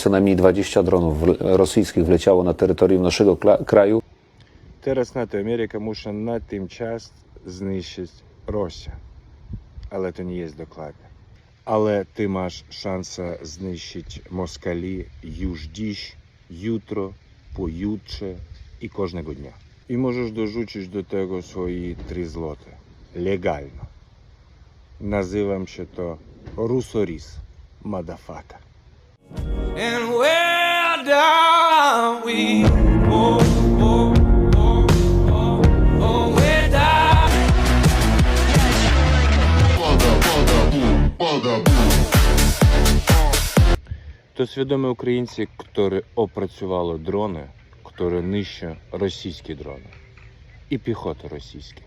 Co najmniej 20 dronów rosyjskich wleciało na terytorium naszego kraju. Teraz НАТО і Америка мусять на тим час знищити Росію. Але це не є докладно. Але ти маєш шанс знищити москалі юждіш, jutro, поюче і кожного дня. І можеш дожучити до того свої три злоти. Легально. Називам ще то русоріс. Мадафака. And where down we go, down. То свідомі українці, які опрацювали дрони, які нищать російські дрони і піхоту російську.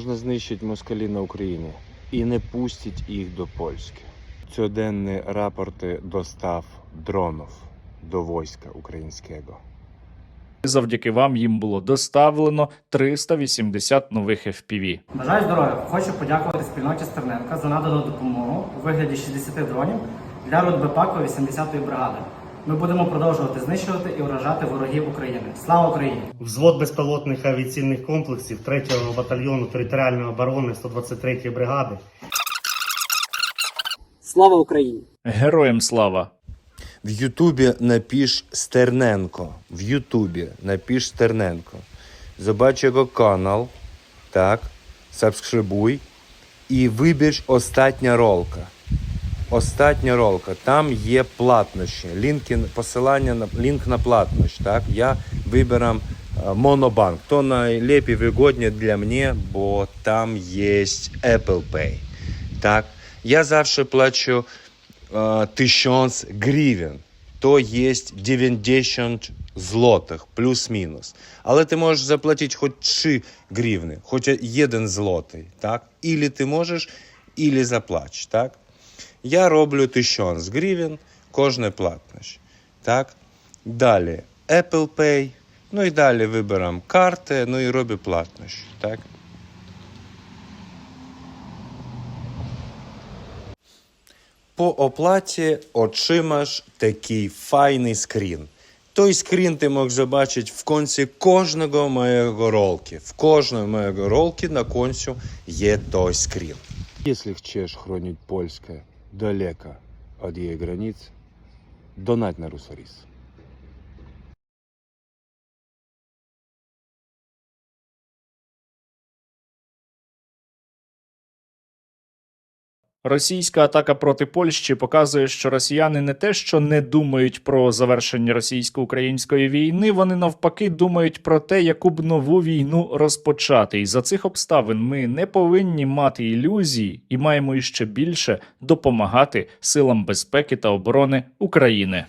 Можна знищити москалі на Україні і не пустять їх до Польщі. Щоденні рапорти достав дронів до війська українського. Завдяки вам їм було доставлено 380 нових FPV. Бажаю здоров'я! Хочу подякувати спільноті Стерненка за надану допомогу у вигляді 60 дронів для Рудбепаку 80-ї бригади. Ми будемо продовжувати знищувати і вражати ворогів України. Слава Україні! Взвод безпілотних авіаційних комплексів 3-го батальйону територіальної оборони 123-ї бригади Слава Україні! Героям слава! В Ютубі напиш Стерненко. В Ютубі напиш Стерненко. Зобач його канал. Так. Сабскрибуй. І вибір остання ролка. Остання ролка. Там є платнощі. Лінки, посилання на лінк на платнощ. Так. Я виберам е, Монобанк. То найлепі вигодні для мене, бо там є Apple Pay. Так. Я завжди плачу е, тисяч гривень. То є 90 злотих, плюс-мінус. Але ти можеш заплатити хоч 3 гривни, хоч 1 злотий, так? Ілі ти можеш, ілі заплач, так? Я роблю 1000 гривень кожне платність, так? Далі Apple Pay, ну і далі виберемо карти, ну і роблю платність, так? По оплаті отримаєш такий файний скрін. Той скрін ти мог побачити в кінці кожного моєго ролки. В кожного моєго ролки на кінці є той скрін. Якщо хочеш хронить польське далеко от ее границ, донать на Русаріс. Російська атака проти Польщі показує, що росіяни не те, що не думають про завершення російсько-української війни, вони навпаки думають про те, яку б нову війну розпочати. І за цих обставин ми не повинні мати ілюзії і маємо іще більше допомагати силам безпеки та оборони України.